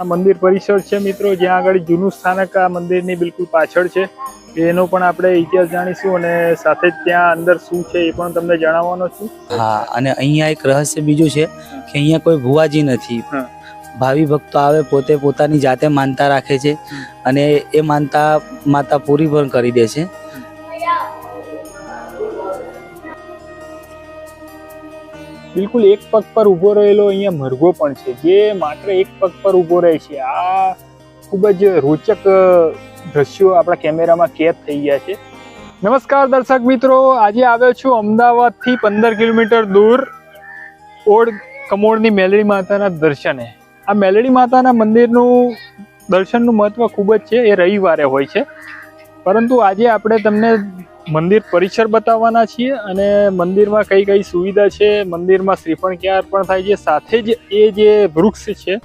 આ મંદિર પરિસર છે મિત્રો જ્યાં આગળ જૂનું સ્થાનક આ મંદિરની બિલકુલ પાછળ છે. એનો પણ આપણે ઇતિહાસ જાણીશું અને સાથે જ ત્યાં અંદર શું છે એ પણ તમને જણાવવાનો છું. હા અને અહીંયા એક રહસ્ય બીજું છે કે અહીંયા કોઈ ભુવાજી નથી. ભાવિ ભક્તો આવે પોતે પોતાની જાતે માનતા રાખે છે અને એ માનતા માતા પૂરી પણ કરી દે છે. બિલકુલ એક પગ પર ઊભો રહેલો અહીંયા મરઘો પણ છે, જે માત્ર એક પગ પર ઊભો રહે છે. આ ખૂબ જ રોચક દ્રશ્યો આપણા કેમેરામાં કેદ થઈ ગયા છે. નમસ્કાર દર્શક મિત્રો, આજે આવ્યો છું અમદાવાદથી પંદર કિલોમીટર દૂર ઓડ કમોડની મેલડી માતાના દર્શને. આ મેલડી માતાના મંદિરનું દર્શનનું મહત્વ ખૂબ જ છે, એ રવિવારે હોય છે. પરંતુ આજે આપણે તમને મંદિર પરિસર બતાવવાના છીએ અને મંદિરમાં કઈ કઈ સુવિધા છે, મંદિરમાં શ્રીફળ ક્યાં અર્પણ થાય છે, સાથે જ એ જે વૃક્ષ છે,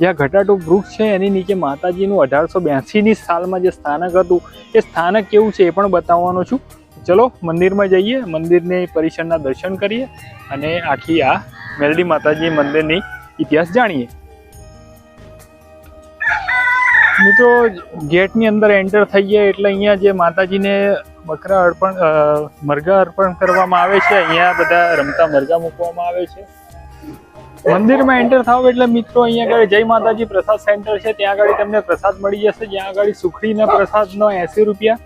જ્યાં ઘટાટું વૃક્ષ છે, એની નીચે માતાજીનું અઢારસો બ્યાસીની સાલમાં જે સ્થાનક હતું, એ સ્થાનક કેવું છે એ પણ બતાવવાનો છું. ચલો, મંદિરમાં જઈએ, મંદિરની પરિસરના દર્શન કરીએ અને આખી આ મેલડી માતાજી મંદિરની ઇતિહાસ જાણીએ. મિત્રો, ગેટની અંદર એન્ટર થઈ ગયા એટલે અહીંયા જે માતાજીને બકરા અર્પણ મરઘા અર્પણ કરવામાં આવે છે, અહીંયા બધા રમતા મરઘા મૂકવામાં આવે છે. મંદિરમાં એન્ટર થાવ એટલે મિત્રો, અહીંયા આગળ જય માતાજી પ્રસાદ સેન્ટર છે, ત્યાં આગળ તમને પ્રસાદ મળી જશે. જ્યાં આગળ સુખડીના પ્રસાદનો એંસી રૂપિયા,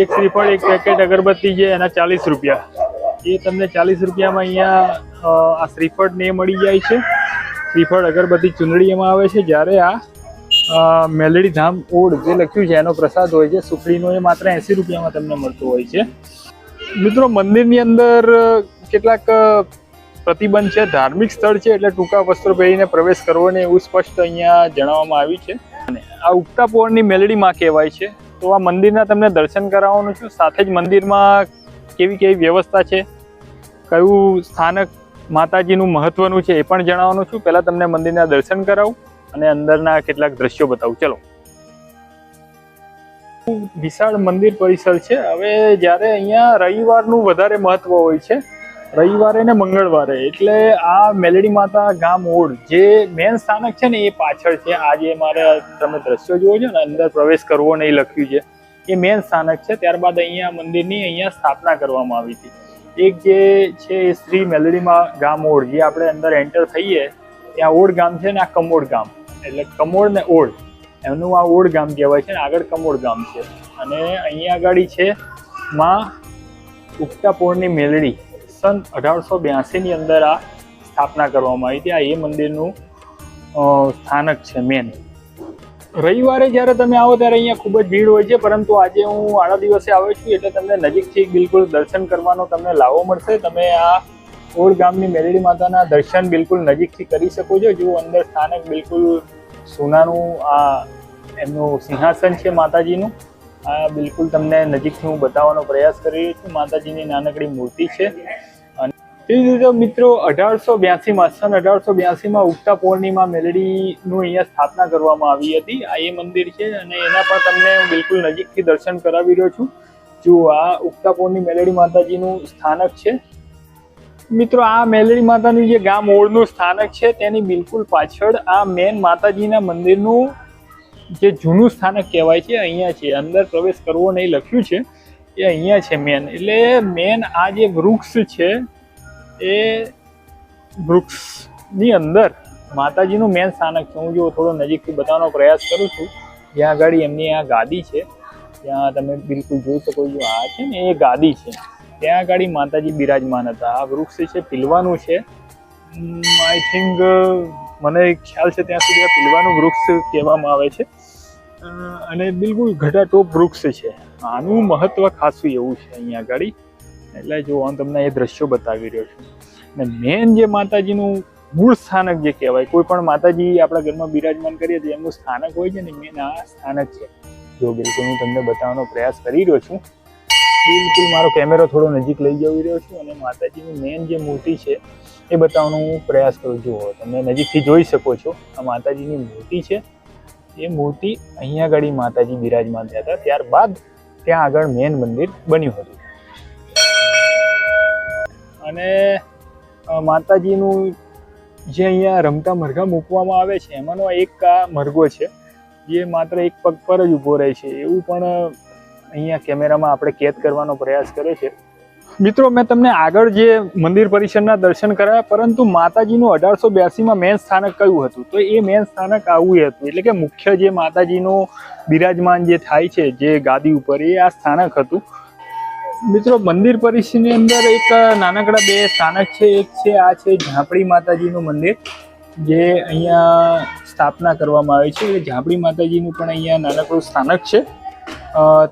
એક શ્રીફળ, એક પેકેટ અગરબત્તી છે એના ચાલીસ રૂપિયા. એ તમને ચાલીસ રૂપિયામાં અહીંયા આ શ્રીફળ ને મળી જાય છે. શ્રીફળ, અગરબત્તી ચૂંદડી એમાં આવે છે. જ્યારે આ મેલડી ધામ ઓડ જે લખ્યું છે, એનો પ્રસાદ હોય છે, સુખડીનો એ માત્ર એંસી રૂપિયામાં તમને મળતો હોય છે. મિત્રો, મંદિરની અંદર કેટલાક પ્રતિબંધ છે, ધાર્મિક સ્થળ છે, એટલે ટૂંકા વસ્ત્રો પહેરીને પ્રવેશ કરવો ને એવું સ્પષ્ટ અહીંયા જણાવવામાં આવ્યું છે. અને આ ઉગતા પોળની મેલડી માં કહેવાય છે. તો આ મંદિરના તમને દર્શન કરાવવાનું છું. સાથે જ મંદિરમાં કેવી કેવી વ્યવસ્થા છે, કયું સ્થાનક માતાજીનું મહત્વનું છે, એ પણ જણાવવાનું છું. પહેલાં તમને મંદિરના દર્શન કરાવું. અને અંદરના કેટલાક દ્રશ્યો બતાવું. ચલો. વિશાળ મંદિર પરિસર છે. હવે જ્યારે અહીંયા રવિવારનું વધારે મહત્વ હોય છે, રવિવારે ને મંગળવારે. એટલે આ મેલડી માતા ગામ ઓડ જે મેન સ્થાનક છે ને એ પાછળ છે. આજે મારે તમે દ્રશ્યો જુઓ છો ને, અંદર પ્રવેશ કરવો નહીં લખ્યું છે. એ મેન સ્થાનક છે. ત્યારબાદ અહીંયા મંદિરની અહીંયા સ્થાપના કરવામાં આવી હતી. એક જે છે એ શ્રી મેલડીમાં ગામ ઓડ, જે આપણે અંદર એન્ટર થઈએ, ત્યાં ઓડ ગામ છે ને આ કમોડ ગામ. એટલે કમોડ ને ઓળ એમનું આ ઓળ ગામ કહેવાય છે ને, આગળ કમોડ ગામ છે. અને અહીંયા આગળ છે માં ઉગતાપોળની મેલડી, સન અઢારસો બ્યાસીની અંદર આ સ્થાપના કરવામાં આવી હતી. આ એ મંદિરનું સ્થાનક છે મેન રવિવારે જ્યારે તમે આવો ત્યારે અહીંયા ખૂબ જ ભીડ હોય છે, પરંતુ આજે હું આડા દિવસે આવ્યો છું એટલે તમને નજીકથી બિલકુલ દર્શન કરવાનો તમને લાવો મળશે. તમે આ ઓળ ગામની મેલડી માતાના દર્શન બિલકુલ નજીકથી કરી શકો છો. જો અંદર સ્થાનક બિલકુલ સોનાનું આ એમનું સિંહાસન છે માતાજીનું. આ બિલકુલ તમને નજીકથી હું બતાવવાનો પ્રયાસ કરી રહ્યો છું. માતાજીની નાનકડી મૂર્તિ છે. તે રીતે મિત્રો, અઢારસો બ્યાસીમાં સન અઢારસો બ્યાસીમાં ઉગતા પૌર્ણિમા મેલડીનું અહીંયા સ્થાપના કરવામાં આવી હતી. આ એ મંદિર છે અને એના પણ તમને હું બિલકુલ નજીકથી દર્શન કરાવી રહ્યો છું. જો આ ઉગતા પૌર્ણિ મેલડી માતાજીનું સ્થાનક છે. મિત્રો, આ મેલડી માતાનું જે ગામ ઓળનું સ્થાનક છે, તેની બિલકુલ પાછળ આ મેન માતાજીના મંદિરનું જે જૂનું સ્થાનક કહેવાય છે, અહીંયા છે. અંદર પ્રવેશ કરવો નહીં લખ્યું છે, એ અહીંયા છે મેન. એટલે મેન આ જે વૃક્ષ છે, એ વૃક્ષની અંદર માતાજીનું મેન સ્થાનક છે. હું જો થોડો નજીકથી બતાવવાનો પ્રયાસ કરું છું, જ્યાં આગળ એમની આ ગાદી છે, ત્યાં તમે બિલકુલ જોઈ શકો છો, આ છે ને એ ગાદી છે. ત્યાં આગળ માતાજી બિરાજમાન હતા. આ વૃક્ષ છે, પીલવાનું છે. આઈ થિંક મને ખ્યાલ છે, ત્યાં સુધી આ પીલવાનું વૃક્ષ કહેવામાં આવે છે. અને બિલકુલ ઘટાટોપ વૃક્ષ છે. આનું મહત્વ ખાસું એવું છે અહીંયા આગળ એટલે જો હું તમને એ દ્રશ્યો બતાવી રહ્યો છું. અને મેન જે માતાજીનું મૂળ સ્થાનક જે કહેવાય, કોઈ પણ માતાજી આપણા ઘરમાં બિરાજમાન કરીએ તો એમનું સ્થાનક હોય છે ને મેન આ સ્થાનક છે. જો બિલકુલ હું તમને બતાવવાનો પ્રયાસ કરી રહ્યો છું બિલકુલ મારો કેમેરો થોડો નજીક લઈ જઈ રહ્યો છું અને માતાજીની મેન જે મૂર્તિ છે, એ બતાવવાનો હું પ્રયાસ કરું છું. તમે નજીકથી જોઈ શકો છો, આ માતાજીની મૂર્તિ છે. એ મૂર્તિ અહીંયા આગળ માતાજી બિરાજમાન થયા હતા. ત્યારબાદ ત્યાં આગળ મેન મંદિર બન્યું હતું. અને માતાજીનું જે અહીંયા રમતા મરઘા મૂકવામાં આવે છે, એમાંનો એક આ મરઘો છે, જે માત્ર એક પગ પર જ ઊભો રહે છે. એવું પણ અહીંયા કેમેરામાં આપણે કેદ કરવાનો પ્રયાસ કર્યો છે. મિત્રો, મેં તમને આગળ જે મંદિર પરિસરના દર્શન કરાયા, પરંતુ માતાજીનું અઢારસો બ્યાસીમાં મેન સ્થાનક કયું હતું? તો એ મેન સ્થાનક આવું હતું. એટલે કે મુખ્ય જે માતાજીનું બિરાજમાન જે થાય છે, જે ગાદી ઉપર, એ આ સ્થાનક હતું. મિત્રો, મંદિર પરિસરની અંદર એક નાનકડા બે સ્થાનક છે. એક છે, આ છે ઝાંપડી માતાજીનું મંદિર, જે અહીંયા સ્થાપના કરવામાં આવી છે. ઝાંપડી માતાજીનું પણ અહીંયા નાનકડું સ્થાનક છે.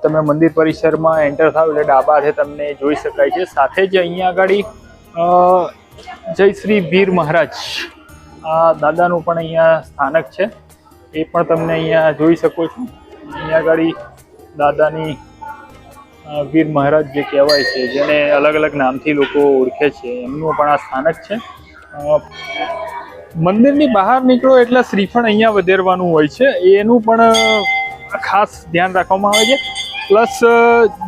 તમે મંદિર પરિસરમાં એન્ટર થાવ એટલે ડાબાથી તમને જોઈ શકાય છે. સાથે જ અહીંયા આગળ જય શ્રી વીર મહારાજ. આ દાદાનું પણ અહીંયા સ્થાનક છે. એ પણ તમને અહીંયા જોઈ શકો છો. અહીંયા આગળ દાદાની વીર મહારાજ જે કહેવાય છે, જેને અલગ અલગ નામથી લોકો ઓળખે છે, એમનું પણ આ સ્થાનક છે. મંદિરની બહાર નીકળો એટલે શ્રીફળ અહીંયા વધેરવાનું હોય છે. એનું પણ ખાસ ધ્યાન રાખવામાં આવે છે. પ્લસ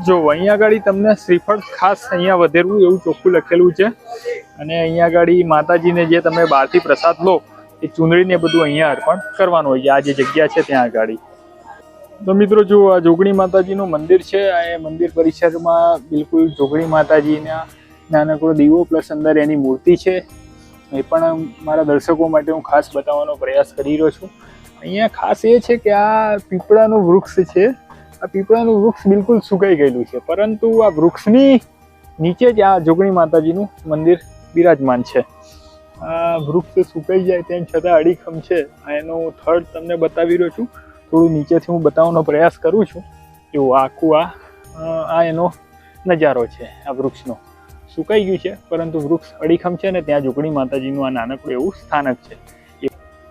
જો અહીંયા આગળ તમને શ્રીફળ ખાસ અહીંયા વધેરવું એવું ચોખ્ખું લખેલું છે. અને અહીંયા આગળ માતાજીને જે તમે બહારથી પ્રસાદ લો, એ ચૂંદડીને બધું અહીંયા અર્પણ કરવાનું હોય છે. આ જે જગ્યા છે ત્યાં આગળ તો મિત્રો જો આ જોગણી માતાજીનું મંદિર છે, આ મંદિર પરિસરમાં બિલકુલ જોગણી માતાજીના નાનકડો દીવો પ્લસ અંદર એની મૂર્તિ છે. એ પણ મારા દર્શકો માટે હું ખાસ બતાવવાનો પ્રયાસ કરી રહ્યો છું. અહીંયા ખાસ એ છે કે આ પીપળાનું વૃક્ષ છે. આ પીપળાનું વૃક્ષ બિલકુલ સુકાઈ ગયેલું છે. પરંતુ આ વૃક્ષની નીચે જ આ જોગણી માતાજીનું મંદિર બિરાજમાન છે. આ વૃક્ષ સુકાઈ જાય તેમ છતાં અડીખમ છે. આ એનું થડ તમને બતાવી રહ્યો છું. થોડું નીચેથી હું બતાવવાનો પ્રયાસ કરું છું. જો આખું આ આ એનો નજારો છે, આ વૃક્ષનો. સુકાઈ ગયું છે, પરંતુ વૃક્ષ અડીખમ છે ને ત્યાં જોગણી માતાજીનું આ નાનકડું એવું સ્થાનક છે.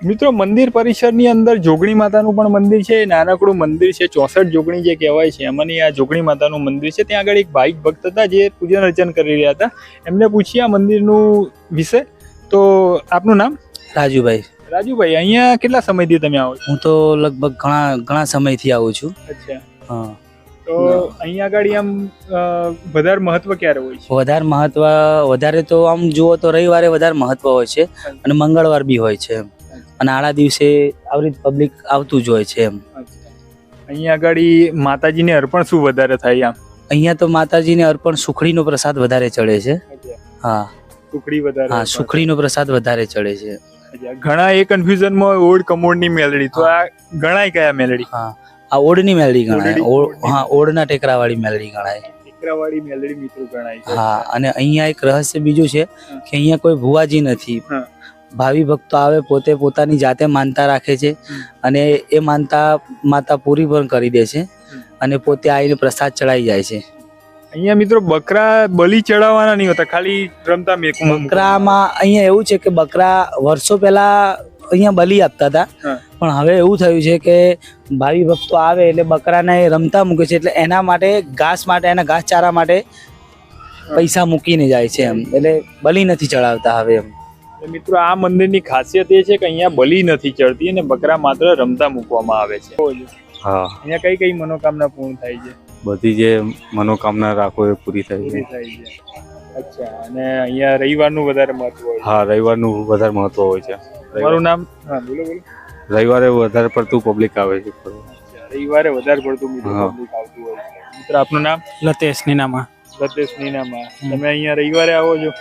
મિત્રો મંદિર પરિસરની અંદર જોગણી માતાનું પણ મંદિર છે નાનકડું મંદિર છે ચોસઠ જોગણી જે કહેવાય છે એમાંની આ જોગણી માતાનું મંદિર છે. ત્યાં આગળ એક ભાઈ ભક્ત હતા જે પૂજન અર્ચન કરી રહ્યા હતા. એમને પૂછ્યા આ મંદિરનું વિશે. તો આપનું નામ? રાજુભાઈ. રાજુભાઈ અહીંયા કેટલા સમયથી તમે આવો છો? હું તો લગભગ ઘણા ઘણા સમયથી આવું છું. અચ્છા. હા. તો અહીંયા આગળ આમ વધારે મહત્વ ક્યારે હોય છે? વધારે મહત્વ વધારે તો આમ જુઓ તો રવિવારે વધારે મહત્વ હોય છે અને મંગળવાર બી હોય છે એમ. અને આડા દિવસે આવી રીતે પબ્લિક આવતું જ હોય છે એમ. અહીંયા આગળ માતાજીને અર્પણ શું વધારે થાય આમ? અહીંયા તો માતાજીને અર્પણ સુખડીનો પ્રસાદ વધારે ચડે છે. હા. સુખડી વધારે હા સુખડીનો પ્રસાદ વધારે ચડે છે. ઘણા એ કન્ફ્યુઝનમાં ઓડ કમોડની મેલડી. તો આ ગણાય કયા મેલડી? હા. આ ઓડની મેલડી ગણાય. હા ઓડના ટેકરાવાળી મેલડી ગણાય. ટેકરાવાળી મેલડી મિત્રો ગણાય. હા અને અહીંયા એક રહસ્ય બીજું છે કે અહીંયા કોઈ ભુવાજી નથી. હા. ભાવિ ભક્તો આવે પોતે પોતાની જાતે માનતા રાખે છે અને એ માનતા માતા પૂરી પણ કરી દે છે અને પોતે આવીને પ્રસાદ ચડાઈ જાય છે. અહીંયા મિત્રો બકરા બલી ચડાવવાના નહીં હોતા ખાલી રમતા બકરામાં અહીંયા એવું છે કે બકરા વર્ષો પહેલા અહીંયા બલી આપતા હતા પણ હવે એવું થયું છે કે ભાવિ ભક્તો આવે એટલે બકરાને રમતા મૂકે છે એટલે એના માટે ઘાસ માટે એના ઘાસ ચારા માટે પૈસા મૂકીને જાય છે એમ એટલે બલી નથી ચડાવતા હવે એમ. મિત્રો આ મંદિરની ખાસિયત એ છે કે અહીંયા બલી નથી ચડતી અને બકરા માત્ર રમતા મૂકવામાં આવે છે. હા. અહીંયા કઈ કઈ મનોકામના પૂર્ણ થાય છે? બધી જે મનોકામના રાખો એ પૂરી થાય પૂરી છે થાય છે. અચ્છા અને અહીંયા રવિવારનું વધારે મહત્વ હોય હા રવિવારનું વધારે મહત્વ હોય છે. મારું નામ? હા બોલો બોલો. રવિવારે વધારે પડતું પબ્લિક આવે છે. રવિવારે વધારે પડતું પબ્લિક આવતું હોય છે. મિત્ર આપનું નામ? લતેશ નીનામા. લતેશ નીનામા. તમે અહીંયા રવિવારે આવો છો?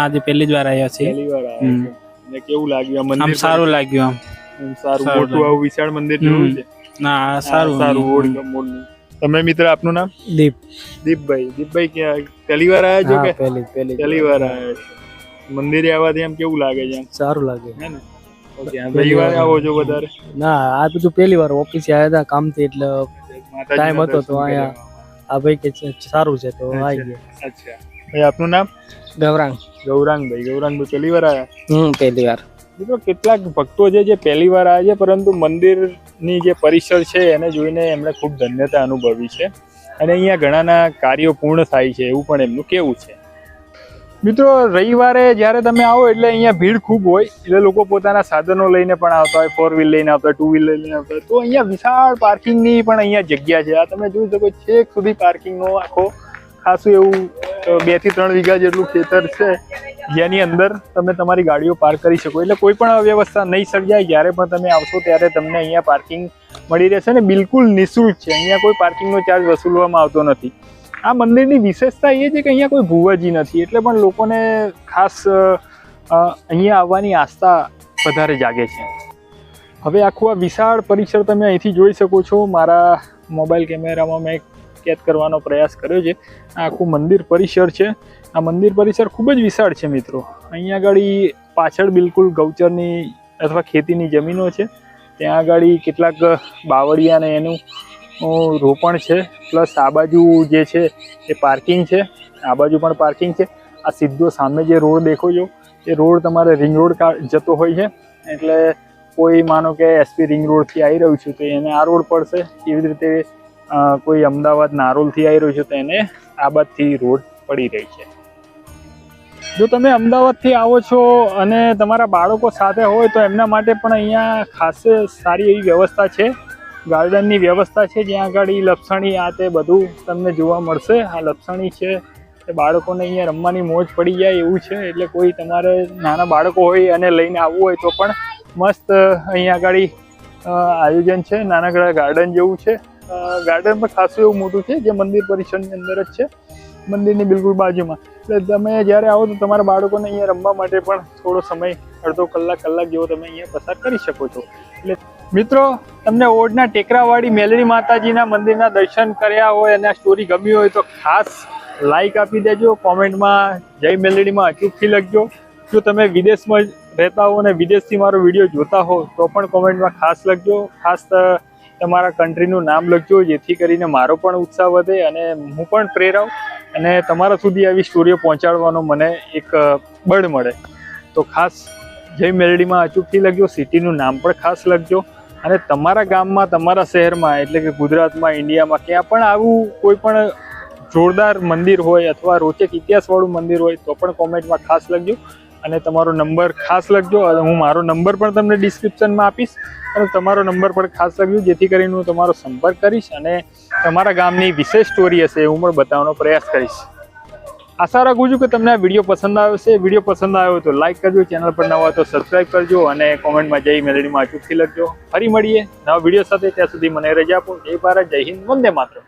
આજે પહેલી જ વાર આવ્યા છીએ. પહેલી વાર આવ્યા છે. છો કેવું લાગ્યું મંદિર આમ સારું લાગ્યું આમ. સારું સારું મોટું આવું વિશાળ મંદિર જેવું છે. ના સારું સારું ઓડ ગમોડનું તમે મિત્ર આપનું નામ? દીપ. દીપભાઈ. દીપભાઈ ક્યાં? પહેલી વાર આવ્યા છો કે? પહેલી પહેલી પહેલી વાર. આવ્યા છો. મંદિરે આવવાથી આમ કેવું લાગે છે સારું લાગે. હે ને? ઓકે આમ આવો છો વધારે? ના આ બધું પહેલી વાર ઓફિસે આવ્યા હતા કામથી એટલે ટાઈમ હતો તો અહીંયા. આ ભાઈ કે સારું છે તો આવી ગયા. અચ્છા. ભાઈ આપનું નામ? ગૌરાંગ ગૌરાંગભાઈ ગૌરાંગભાઈ પહેલી વાર આવ્યા? હમ પહેલી વાર. મિત્રો કેટલાક ભક્તો છે જે પહેલી વાર આવ્યા છે પરંતુ મંદિરની જે પરિસર છે એને જોઈને એમણે ખૂબ ધન્યતા અનુભવી છે. અને અહીંયા ઘણાના કાર્યો પૂર્ણ થાય છે એવું પણ એમનું કેવું છે. મિત્રો રવિવારે જ્યારે તમે આવો એટલે અહીંયા ભીડ ખૂબ હોય એટલે લોકો પોતાના સાધનો લઈને પણ આવતા હોય ફોર વ્હીલ લઈને આવતા હોય ટુ વ્હીલ લઈને આવતા હોય. તો અહીંયા વિશાળ પાર્કિંગની પણ અહીંયા જગ્યા છે. આ તમે જોઈ શકો છેક સુધી પાર્કિંગનો આખો ખાસું એવું બેથી ત્રણ વીઘા જેટલું ખેતર છે, જેની અંદર તમે તમારી ગાડીઓ પાર્ક કરી શકો. એટલે કોઈ પણ અવ્યવસ્થા નહીં સર્જાય, જ્યારે પણ તમે આવશો ત્યારે તમને અહીંયા પાર્કિંગ મળી રહેશે ને બિલકુલ નિઃશુલ્ક છે. અહીંયા કોઈ પાર્કિંગનો ચાર્જ વસૂલવામાં આવતો નથી. આ મંદિરની વિશેષતા એ છે કે અહીંયા કોઈ ભુવાજી નથી, એટલે પણ લોકોને ખાસ અહીંયા આવવાની આસ્થા વધારે જાગે છે. હવે આખું આ વિશાળ પરિસર તમે અહીંથી જોઈ શકો છો. મારા મોબાઈલ કેમેરામાં મેં કેદ કરવાનો પ્રયાસ કર્યો છે. આ આખું મંદિર પરિસર છે. આ મંદિર પરિસર ખૂબ જ વિશાળ છે મિત્રો. અહીંયા આગળ પાછળ બિલકુલ ગૌચરની અથવા ખેતીની જમીનો છે. ત્યાં આગળ કેટલાક બાવળિયાને એનું રોપણ છે. પ્લસ આ બાજુ જે છે એ પાર્કિંગ છે. આ બાજુ પણ પાર્કિંગ છે. આ સીધો સામે જે રોડ દેખો છો, એ રોડ તમારે રિંગ રોડ જતો હોય છે. એટલે કોઈ માનો કે એસપી રિંગ રોડથી આવી રહ્યું છું, તો એને આ રોડ પડશે. એવી રીતે કોઈ અમદાવાદ નારોલથી આવી રહ્યું છે તો એને આબાદથી રોડ પડી રહી છે. જો તમે અમદાવાદથી આવો છો અને તમારા બાળકો સાથે હોય તો એમના માટે પણ અહીંયા ખાસ સારી એવી વ્યવસ્થા છે. ગાર્ડનની વ્યવસ્થા છે, જ્યાં આગળ લપસણી, આ તે બધું તમને જોવા મળશે. આ લપસણી છે, એ બાળકોને અહીંયા રમવાની મોજ પડી જાય એવું છે. એટલે કોઈ તમારે નાના બાળકો હોય અને લઈને આવવું હોય તો પણ મસ્ત અહીંયા આગળ આયોજન છે. નાનકડા ગાર્ડન જેવું છે. ગાર્ડન પણ ખાસું એવું મોટું છે, જે મંદિર પરિસરની અંદર જ છે. મંદિરની બિલકુલ બાજુમાં. એટલે તમે જ્યારે આવો તો તમારા બાળકોને અહીંયા રમવા માટે પણ થોડો સમય, અડધો કલાક કલાક જેવો તમે અહીંયા પસાર કરી શકો છો. એટલે મિત્રો, તમને ઓડના ટેકરાવાળી મેલડી માતાજીના મંદિરના દર્શન કર્યા હોય અને આ સ્ટોરી ગમી હોય તો ખાસ લાઈક આપી દેજો. કોમેન્ટમાં જય મેલડીમાં અચૂકથી લખજો. જો તમે વિદેશમાં રહેતા હો અને વિદેશથી મારો વીડિયો જોતા હો તો પણ કોમેન્ટમાં ખાસ લખજો. ખાસ તમારા કન્ટ્રીનું નામ લખજો, જેથી કરીને મારો પણ ઉત્સાહ વધે અને હું પણ પ્રેરાવ અને તમારા સુધી આવી સ્ટોરીઓ પહોંચાડવાનો મને એક બળ મળે. તો ખાસ જય મેલડીમાં અચૂકથી લખજો, સિટીનું નામ પણ ખાસ લખજો અને તમારા ગામમાં, તમારા શહેરમાં, એટલે કે ગુજરાતમાં, ઇન્ડિયામાં, ક્યાં પણ આવું કોઈ પણ જોરદાર મંદિર હોય અથવા રોચક ઇતિહાસવાળું મંદિર હોય તો પણ કોમેન્ટમાં ખાસ લખજો. અને તમારો નંબર ખાસ લખજો. અને હું મારો નંબર પણ તમને ડિસ્ક્રિપ્શનમાં આપીશ. અને તમારો નંબર પણ ખાસ લખજો, જેથી કરીને હું તમારો સંપર્ક કરીશ અને તમારા ગામની વિશેષ સ્ટોરી હશે હું પણ બતાવવાનો પ્રયાસ કરીશ. આશા રાખું છું કે તમને આ વીડિયો પસંદ આવ્યો છે વીડિયો પસંદ આવ્યો તો લાઇક કરજો ચેનલ પર નવા તો સબસ્ક્રાઈબ કરજો અને કોમેન્ટમાં જય મેલેડીમાં અચૂકથી લખજો. ફરી મળીએ નવા વીડિયો સાથે. ત્યાં સુધી મને રજા આપો. જય ભારત, જય હિન્દ. વંદે માતરમ.